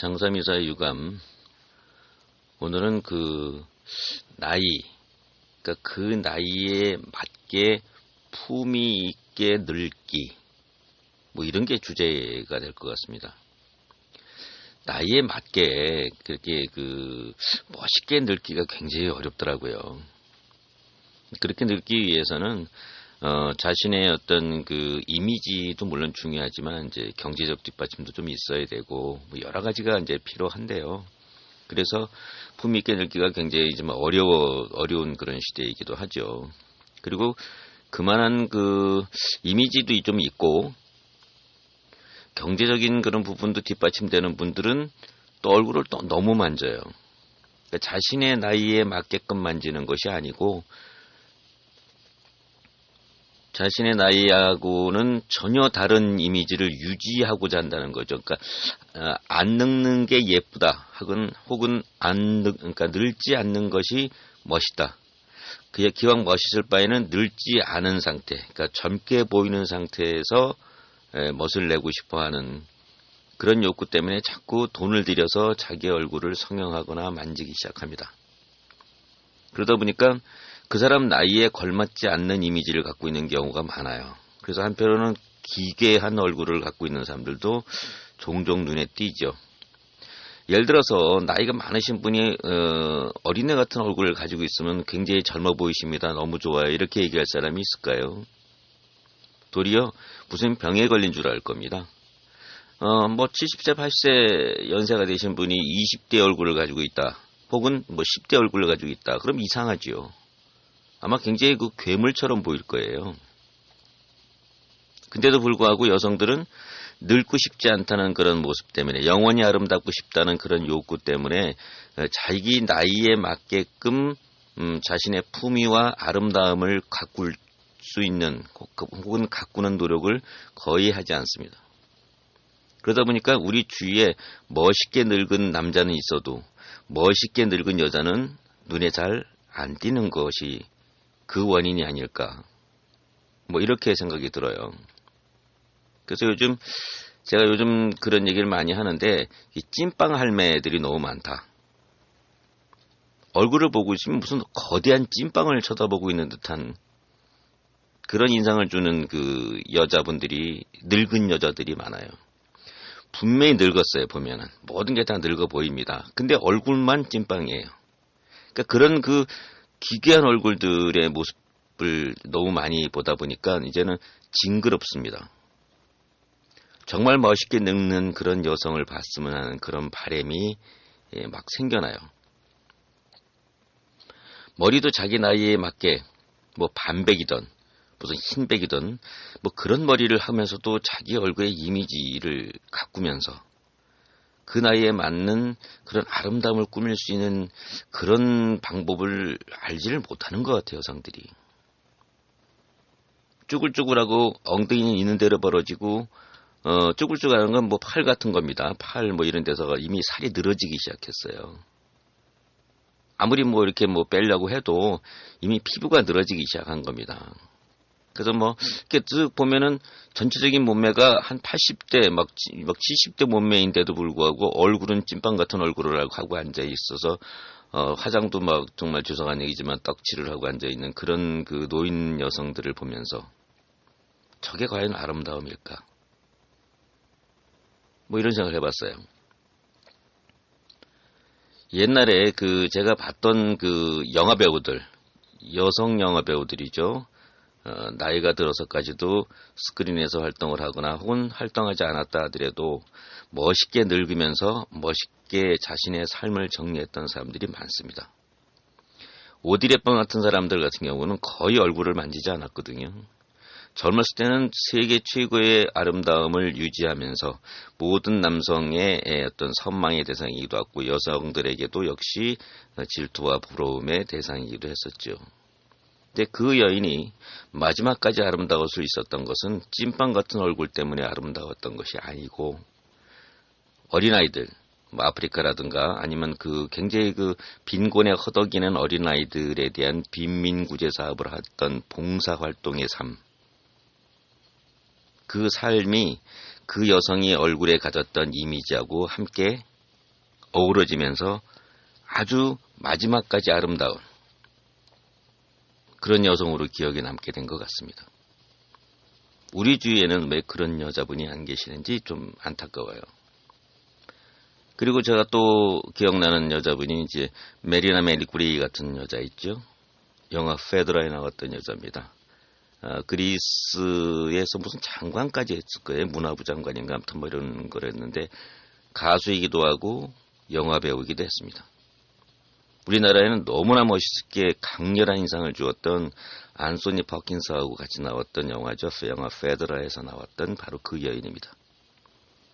장삼이사의 유감. 오늘은 그 나이, 그러니까 그 나이에 맞게 품위 있게 늙기, 뭐 이런 게 주제가 될 것 같습니다. 나이에 맞게 그렇게 그 멋있게 늙기가 굉장히 어렵더라고요. 그렇게 늙기 위해서는 어, 자신의 어떤 그 이미지도 물론 중요하지만 이제 경제적 뒷받침도 좀 있어야 되고 뭐 여러 가지가 이제 필요한데요. 그래서 품위 있게 늙기가 굉장히 좀 어려워 어려운 그런 시대이기도 하죠. 그리고 그만한 그 이미지도 좀 있고 경제적인 그런 부분도 뒷받침되는 분들은 또 얼굴을 또 너무 만져요. 그러니까 자신의 나이에 맞게끔 만지는 것이 아니고 자신의 나이하고는 전혀 다른 이미지를 유지하고자 한다는 거죠. 그러니까 어, 안 늙는 게 예쁘다. 혹은 혹은 안 늙, 그러니까 늙지 않는 것이 멋있다. 그게 기왕 멋있을 바에는 늙지 않은 상태, 그러니까 젊게 보이는 상태에서 에, 멋을 내고 싶어하는 그런 욕구 때문에 자꾸 돈을 들여서 자기 얼굴을 성형하거나 만지기 시작합니다. 그러다 보니까 그 사람 나이에 걸맞지 않는 이미지를 갖고 있는 경우가 많아요. 그래서 한편으로는 기괴한 얼굴을 갖고 있는 사람들도 종종 눈에 띄죠. 예를 들어서 나이가 많으신 분이 어, 어린애 같은 얼굴을 가지고 있으면 굉장히 젊어 보이십니다. 너무 좋아요. 이렇게 얘기할 사람이 있을까요? 도리어 무슨 병에 걸린 줄 알 겁니다. 어, 뭐 70세, 80세 연세가 되신 분이 20대 얼굴을 가지고 있다. 혹은 뭐 10대 얼굴을 가지고 있다. 그럼 이상하지요. 아마 굉장히 그 괴물처럼 보일 거예요. 근데도 불구하고 여성들은 늙고 싶지 않다는 그런 모습 때문에 영원히 아름답고 싶다는 그런 욕구 때문에 자기 나이에 맞게끔 음, 자신의 품위와 아름다움을 가꿀 수 있는 혹은 가꾸는 노력을 거의 하지 않습니다. 그러다 보니까 우리 주위에 멋있게 늙은 남자는 있어도 멋있게 늙은 여자는 눈에 잘 안 띄는 것이 그 원인이 아닐까. 뭐 이렇게 생각이 들어요. 그래서 요즘 제가 요즘 그런 얘기를 많이 하는데 이 찐빵 할매들이 너무 많다. 얼굴을 보고 있으면 무슨 거대한 찐빵을 쳐다보고 있는 듯한 그런 인상을 주는 그 여자분들이 늙은 여자들이 많아요. 분명히 늙었어요 보면은 모든 게 다 늙어 보입니다. 근데 얼굴만 찐빵이에요. 그러니까 그런 그 기괴한 얼굴들의 모습을 너무 많이 보다 보니까 이제는 징그럽습니다. 정말 멋있게 늙는 그런 여성을 봤으면 하는 그런 바램이 예, 막 생겨나요. 머리도 자기 나이에 맞게 뭐 반백이던 무슨 흰백이든 뭐 그런 머리를 하면서도 자기 얼굴의 이미지를 가꾸면서 그 나이에 맞는 그런 아름다움을 꾸밀 수 있는 그런 방법을 알지를 못하는 것 같아요, 여성들이. 쭈글쭈글하고 엉덩이는 있는 대로 벌어지고 어, 쭈글쭈글하는 건 뭐 팔 같은 겁니다. 팔 뭐 이런 데서가 이미 살이 늘어지기 시작했어요. 아무리 뭐 이렇게 뭐 빼려고 해도 이미 피부가 늘어지기 시작한 겁니다. 그래서 뭐 이렇게 쭉 보면은 전체적인 몸매가 한 80대 막, 막 70대 몸매인데도 불구하고 얼굴은 찐빵 같은 얼굴을 하고 앉아 있어서 어, 화장도 막 정말 죄송한 얘기지만 떡칠을 하고 앉아 있는 그런 그 노인 여성들을 보면서 저게 과연 아름다움일까? 뭐 이런 생각을 해봤어요. 옛날에 그 제가 봤던 그 영화 배우들 여성 영화 배우들이죠. 어, 나이가 들어서까지도 스크린에서 활동을 하거나 혹은 활동하지 않았다 하더라도 멋있게 늙으면서 멋있게 자신의 삶을 정리했던 사람들이 많습니다. 오디레빵 같은 사람들 같은 경우는 거의 얼굴을 만지지 않았거든요. 젊었을 때는 세계 최고의 아름다움을 유지하면서 모든 남성의 어떤 선망의 대상이기도 하고 여성들에게도 역시 질투와 부러움의 대상이기도 했었죠. 근데 그 여인이 마지막까지 아름다울 수 있었던 것은 찐빵 같은 얼굴 때문에 아름다웠던 것이 아니고 어린아이들, 뭐 아프리카라든가 아니면 그 굉장히 그 빈곤에 허덕이는 어린아이들에 대한 빈민구제 사업을 했던 봉사활동의 삶. 그 삶이 그 여성이 얼굴에 가졌던 이미지하고 함께 어우러지면서 아주 마지막까지 아름다운 그런 여성으로 기억에 남게 된 것 같습니다. 우리 주위에는 왜 그런 여자분이 안 계시는지 좀 안타까워요. 그리고 제가 또 기억나는 여자분이 이제 메리나 메리쿠리 같은 여자 있죠. 영화 페드라에 나왔던 여자입니다. 아, 그리스에서 무슨 장관까지 했을 거예요. 문화부 장관인가 아무튼 뭐 이런 걸 했는데 가수이기도 하고 영화 배우이기도 했습니다. 우리나라에는 너무나 멋있게 강렬한 인상을 주었던 안소니 퍼킨스하고 같이 나왔던 영화죠. 영화 페드라에서 나왔던 바로 그 여인입니다.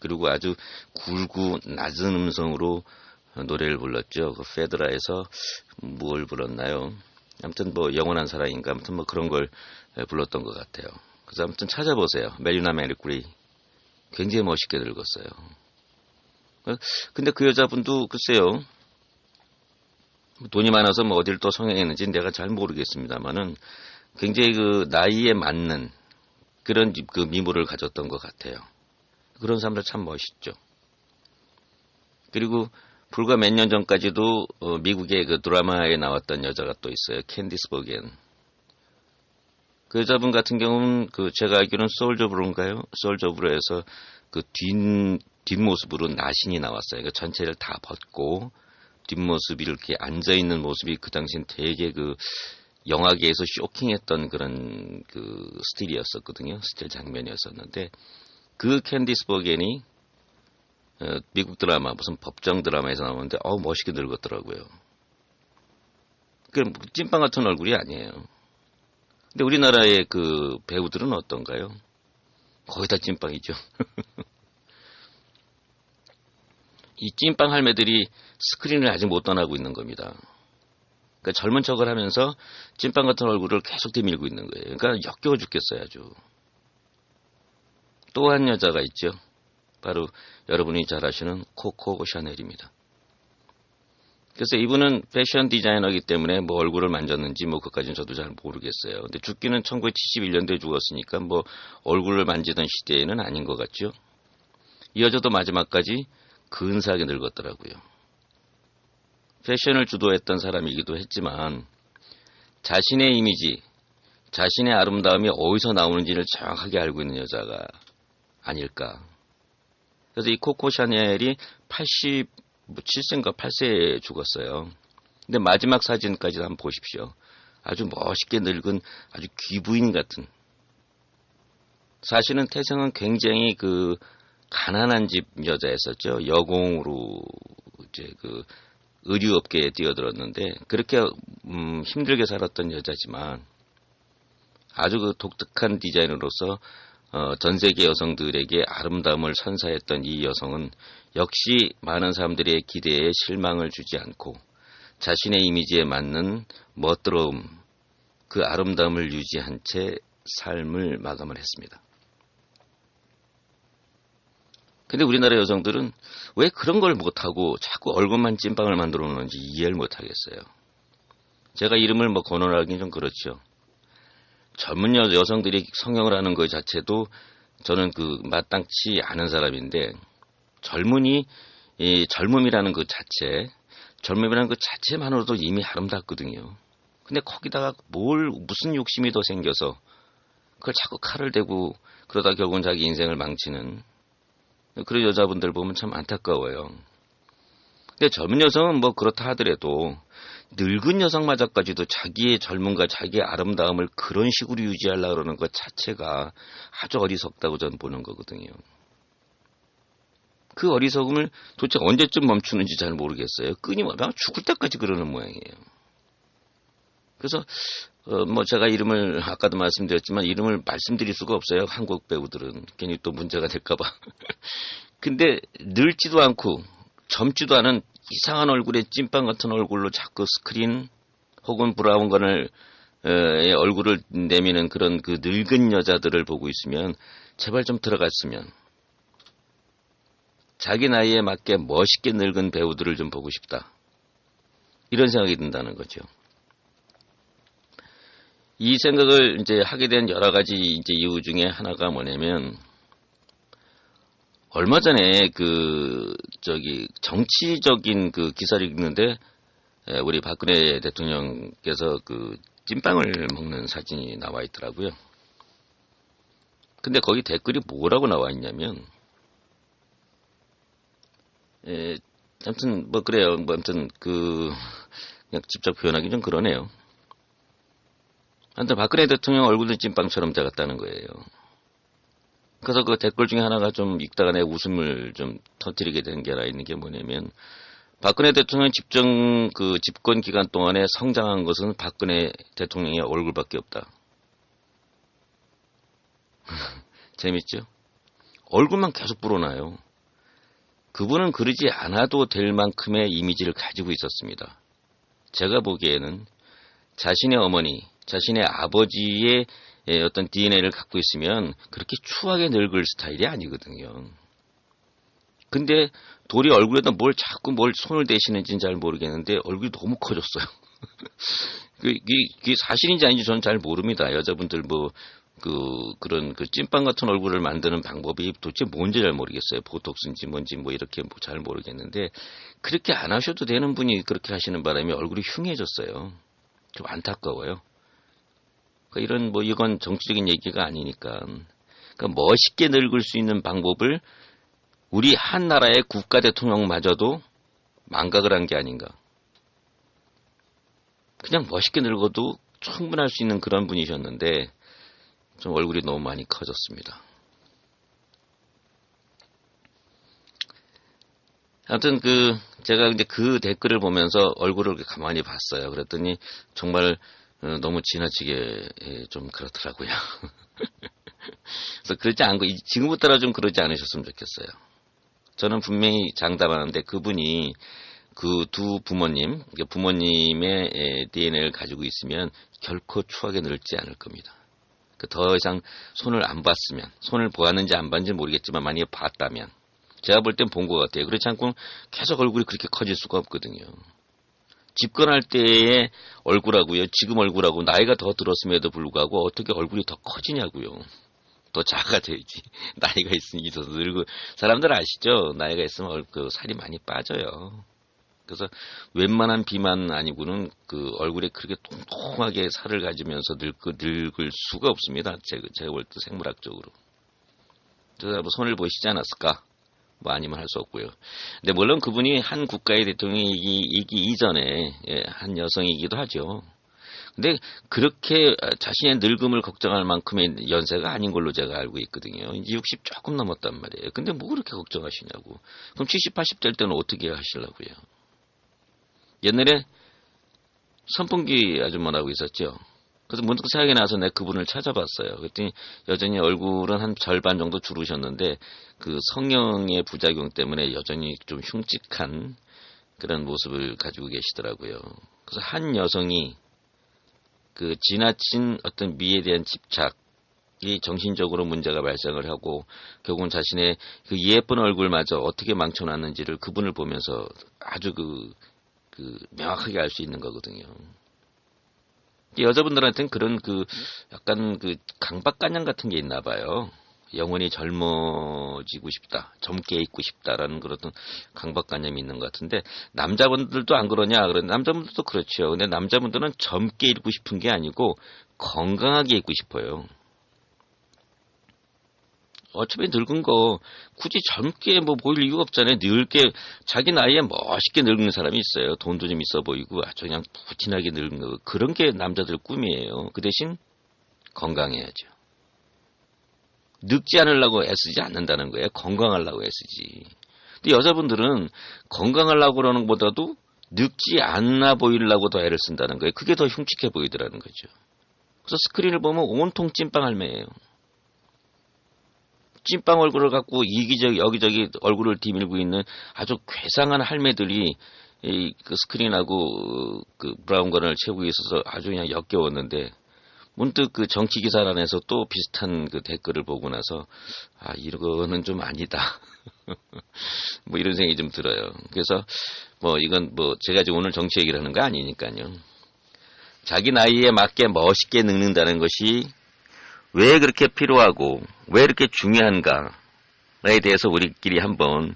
그리고 아주 굵고 낮은 음성으로 노래를 불렀죠. 그 페드라에서 뭘 불렀나요? 아무튼 뭐 영원한 사랑인가 아무튼 뭐 그런 걸 불렀던 것 같아요. 그래서 아무튼 찾아보세요. 멜리나 메리쿠리 굉장히 멋있게 늙었어요. 근데 그 여자분도 글쎄요. 돈이 많아서 뭐 어딜 또 성행했는지 내가 잘 모르겠습니다만은 굉장히 그 나이에 맞는 그런 그 미모를 가졌던 것 같아요. 그런 사람들 참 멋있죠. 그리고 불과 몇 년 전까지도 어, 미국의 그 드라마에 나왔던 여자가 또 있어요. 캔디스 버겐. 그 여자분 같은 경우는 그 제가 알기로는 소울저브로인가요? 소울저브로에서 그 뒷, 뒷모습으로 나신이 나왔어요. 그 전체를 다 벗고 뒷모습이 이렇게 앉아있는 모습이 그 당시엔 되게 그 영화계에서 쇼킹했던 그런 그 스틸이었었거든요. 스틸 장면이었었는데 그 캔디스 버겐이 어, 미국 드라마 무슨 법정 드라마에서 나오는데 어우 멋있게 늙었더라고요. 그 찐빵 같은 얼굴이 아니에요. 근데 우리나라의 그 배우들은 어떤가요? 거의 다 찐빵이죠. 이 찐빵 할매들이 스크린을 아직 못 떠나고 있는 겁니다. 그러니까 젊은 척을 하면서 찐빵 같은 얼굴을 계속 뒤밀고 있는 거예요. 그러니까 역겨워 죽겠어요, 아주. 또 한 여자가 있죠. 바로 여러분이 잘 아시는 코코 샤넬입니다. 그래서 이분은 패션 디자이너이기 때문에 뭐 얼굴을 만졌는지 뭐 그까지는 저도 잘 모르겠어요. 근데 죽기는 1971년도에 죽었으니까 뭐 얼굴을 만지던 시대에는 아닌 것 같죠. 이 여자도 마지막까지 근사하게 늙었더라고요. 패션을 주도했던 사람이기도 했지만 자신의 이미지, 자신의 아름다움이 어디서 나오는지를 정확하게 알고 있는 여자가 아닐까. 그래서 이 코코 샤넬이 87세인가 8세에 죽었어요. 근데 마지막 사진까지 한번 보십시오. 아주 멋있게 늙은 아주 귀부인 같은. 사실은 태생은 굉장히 그 가난한 집 여자였었죠. 여공으로 이제 그 의류업계에 뛰어들었는데 그렇게 음, 힘들게 살았던 여자지만 아주 그 독특한 디자인으로서 어, 전 세계 여성들에게 아름다움을 선사했던 이 여성은 역시 많은 사람들의 기대에 실망을 주지 않고 자신의 이미지에 맞는 멋스러움, 그 아름다움을 유지한 채 삶을 마감을 했습니다. 근데 우리나라 여성들은 왜 그런 걸 못하고 자꾸 얼굴만 찐빵을 만들어 놓는지 이해를 못하겠어요. 제가 이름을 뭐 거론하기는 좀 그렇죠. 젊은 여, 여성들이 성형을 하는 것 자체도 저는 그 마땅치 않은 사람인데 젊은이 이 젊음이라는 그 자체 젊음이라는 그 자체만으로도 이미 아름답거든요. 근데 거기다가 뭘 무슨 욕심이 더 생겨서 그걸 자꾸 칼을 대고 그러다 결국은 자기 인생을 망치는 그런 여자분들 보면 참 안타까워요. 근데 젊은 여성은 뭐 그렇다 하더라도 늙은 여성마저까지도 자기의 젊음과 자기의 아름다움을 그런 식으로 유지하려고 그러는 것 자체가 아주 어리석다고 저는 보는 거거든요. 그 어리석음을 도대체 언제쯤 멈추는지 잘 모르겠어요. 끊임없이 죽을 때까지 그러는 모양이에요. 그래서 어, 뭐 제가 이름을 아까도 말씀드렸지만 이름을 말씀드릴 수가 없어요. 한국 배우들은 괜히 또 문제가 될까봐. 근데 늙지도 않고 젊지도 않은 이상한 얼굴에 찐빵 같은 얼굴로 자꾸 스크린 혹은 브라운 건을 에, 얼굴을 내미는 그런 그 늙은 여자들을 보고 있으면 제발 좀 들어갔으면 자기 나이에 맞게 멋있게 늙은 배우들을 좀 보고 싶다. 이런 생각이 든다는 거죠. 이 생각을 이제 하게 된 여러 가지 이제 이유 중에 하나가 뭐냐면 얼마 전에 그 저기 정치적인 그 기사를 읽는데 에, 우리 박근혜 대통령께서 그 찐빵을 먹는 사진이 나와 있더라고요. 근데 거기 댓글이 뭐라고 나와 있냐면 에, 아무튼 뭐 그래요. 뭐 아무튼 그 그냥 직접 표현하기 좀 그러네요. 아무튼 박근혜 대통령 얼굴은 찐빵처럼 작았다는 거예요. 그래서 그 댓글 중에 하나가 좀 읽다가 내 웃음을 좀 터뜨리게 된 게 하나 있는 게 뭐냐면 박근혜 대통령 집정 그 집권 기간 동안에 성장한 것은 박근혜 대통령의 얼굴밖에 없다. 재밌죠? 얼굴만 계속 불어나요. 그분은 그러지 않아도 될 만큼의 이미지를 가지고 있었습니다. 제가 보기에는 자신의 어머니, 자신의 아버지의 예, 어떤 DNA를 갖고 있으면 그렇게 추하게 늙을 스타일이 아니거든요. 근데 돌이 얼굴에다 뭘 자꾸 뭘 손을 대시는지는 잘 모르겠는데 얼굴이 너무 커졌어요. 그, 이게 사실인지 아닌지 저는 잘 모릅니다. 여자분들 뭐, 그, 그런 그 찐빵 같은 얼굴을 만드는 방법이 도대체 뭔지 잘 모르겠어요. 보톡스인지 뭔지 뭐 이렇게 뭐 잘 모르겠는데 그렇게 안 하셔도 되는 분이 그렇게 하시는 바람에 얼굴이 흉해졌어요. 좀 안타까워요. 그러니까 이런 뭐 이건 정치적인 얘기가 아니니까 그러니까 멋있게 늙을 수 있는 방법을 우리 한 나라의 국가 대통령마저도 망각을 한 게 아닌가. 그냥 멋있게 늙어도 충분할 수 있는 그런 분이셨는데 좀 얼굴이 너무 많이 커졌습니다. 아무튼 그 제가 이제 그 댓글을 보면서 얼굴을 가만히 봤어요. 그랬더니 정말 어, 너무 지나치게 예, 좀 그렇더라고요. 그래서 그러지 않고 이- 지금부터라 좀 그러지 않으셨으면 좋겠어요. 저는 분명히 장담하는데 그분이 그 두 부모님, 그러니까 부모님의 에, DNA를 가지고 있으면 결코 추하게 늙지 않을 겁니다. 그더 이상 손을 안 봤으면, 손을 보았는지 안 봤는지 모르겠지만 만약에 봤다면, 제가 볼 땐 본 것 같아요. 그렇지 않고 계속 얼굴이 그렇게 커질 수가 없거든요. 집권할 때의 얼굴하고요, 지금 얼굴하고 나이가 더 들었음에도 불구하고 어떻게 얼굴이 더 커지냐고요. 더 작아져야지. 나이가 있으니 더 늙고 사람들 아시죠? 나이가 있으면 얼, 그 살이 많이 빠져요. 그래서 웬만한 비만 아니고는 그 얼굴에 그렇게 통통하게 살을 가지면서 늙, 늙을 수가 없습니다. 제가, 제가 볼 때 생물학적으로. 그래서 뭐 손을 보시지 않았을까? 뭐 아니면 할 수 없고요. 근데 물론 그분이 한 국가의 대통령이기 이전에 예, 한 여성이기도 하죠. 근데 그렇게 자신의 늙음을 걱정할 만큼의 연세가 아닌 걸로 제가 알고 있거든요. 이제 60 조금 넘었단 말이에요. 근데 뭐 그렇게 걱정하시냐고. 그럼 70, 80 될 때는 어떻게 하시려고요? 옛날에 선풍기 아줌마라고 있었죠. 그래서 문득 생각이 나서 내가 그분을 찾아봤어요. 그랬더니 여전히 얼굴은 한 절반 정도 주르셨는데 그 성령의 부작용 때문에 여전히 좀 흉측한 그런 모습을 가지고 계시더라고요. 그래서 한 여성이 그 지나친 어떤 미에 대한 집착 이 정신적으로 문제가 발생을 하고 결국은 자신의 그 예쁜 얼굴마저 어떻게 망쳐놨는지를 그분을 보면서 아주 그, 그 명확하게 알 수 있는 거거든요. 여자분들한테는 그런 그 약간 그 강박관념 같은 게 있나 봐요. 영원히 젊어지고 싶다, 젊게 있고 싶다라는 그런 강박관념이 있는 것 같은데 남자분들도 안 그러냐? 그런 남자분들도 그렇죠. 근데 남자분들은 젊게 있고 싶은 게 아니고 건강하게 있고 싶어요. 어차피 늙은 거 굳이 젊게 뭐 보일 이유가 없잖아요. 늙게 자기 나이에 멋있게 늙는 사람이 있어요. 돈도 좀 있어 보이고 아주 그냥 부진하게 늙는 거 그런 게 남자들 꿈이에요. 그 대신 건강해야죠. 늙지 않으려고 애쓰지 않는다는 거예요. 건강하려고 애쓰지. 근데 여자분들은 건강하려고 그러는 것보다도 늙지 않아 보이려고 더 애를 쓴다는 거예요. 그게 더 흉측해 보이더라는 거죠. 그래서 스크린을 보면 온통 찐빵 할매예요. 찐빵 얼굴을 갖고 이기저기 여기저기 얼굴을 디밀고 있는 아주 괴상한 할매들이 이 그 스크린하고 그 브라운관을 채우고 있어서 아주 그냥 역겨웠는데 문득 그 정치 기사란에서 또 비슷한 그 댓글을 보고 나서 아 이거는 좀 아니다 뭐 이런 생각이 좀 들어요. 그래서 뭐 이건 뭐 제가 지금 오늘 정치 얘기를 하는 거 아니니까요. 자기 나이에 맞게 멋있게 늙는다는 것이 왜 그렇게 필요하고 왜 이렇게 중요한가 대해서 우리끼리 한번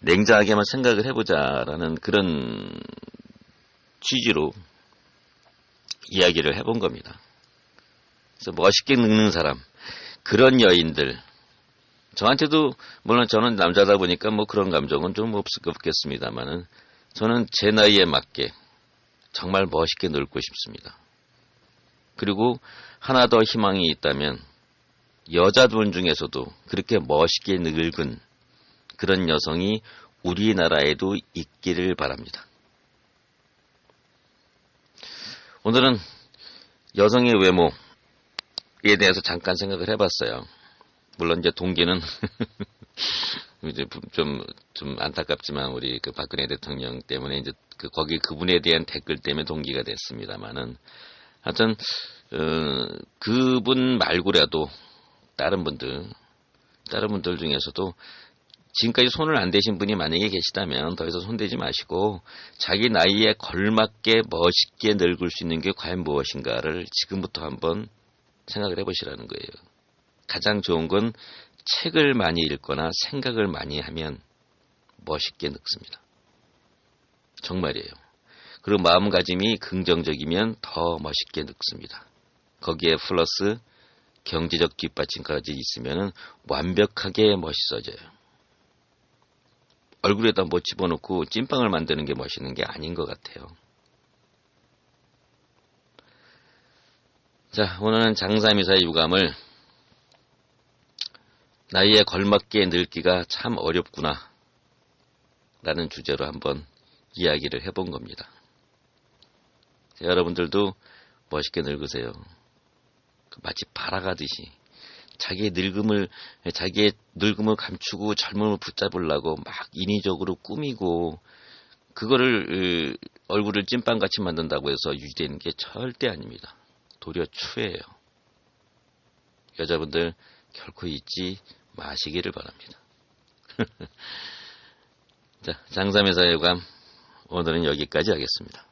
냉정하게만 생각을 해보자라는 그런 취지로 이야기를 해본 겁니다. 그래서 멋있게 늙는 사람, 그런 여인들, 저한테도 물론 저는 남자다 보니까 뭐 그런 감정은 좀 없을 것 같겠습니다만은 저는 제 나이에 맞게 정말 멋있게 늙고 싶습니다. 그리고 하나 더 희망이 있다면 여자분 중에서도 그렇게 멋있게 늙은 그런 여성이 우리나라에도 있기를 바랍니다. 오늘은 여성의 외모에 대해서 잠깐 생각을 해봤어요. 물론 이제 동기는 이제 좀, 좀 안타깝지만 우리 그 박근혜 대통령 때문에 이제 그 거기 그분에 대한 댓글 때문에 동기가 됐습니다만은 하여튼, 어, 그분 말고라도 다른 분들, 다른 분들 중에서도 지금까지 손을 안 대신 분이 만약에 계시다면 더 이상 손 대지 마시고 자기 나이에 걸맞게 멋있게 늙을 수 있는 게 과연 무엇인가를 지금부터 한번 생각을 해보시라는 거예요. 가장 좋은 건 책을 많이 읽거나 생각을 많이 하면 멋있게 늙습니다. 정말이에요. 그리고 마음가짐이 긍정적이면 더 멋있게 늙습니다. 거기에 플러스 경제적 뒷받침까지 있으면 완벽하게 멋있어져요. 얼굴에다 뭐 집어넣고 찐빵을 만드는 게 멋있는 게 아닌 것 같아요. 자, 오늘은 장사미사의 유감을 나이에 걸맞게 늙기가 참 어렵구나. 라는 주제로 한번 이야기를 해본 겁니다. 자, 여러분들도 멋있게 늙으세요. 마치 바라가듯이 자기의 늙음을 자기의 늙음을 감추고 젊음을 붙잡으려고 막 인위적으로 꾸미고 그거를 얼굴을 찐빵같이 만든다고 해서 유지되는 게 절대 아닙니다. 도리어 추해요. 여자분들 결코 잊지 마시기를 바랍니다. 자, 장삼회사의 감 오늘은 여기까지 하겠습니다.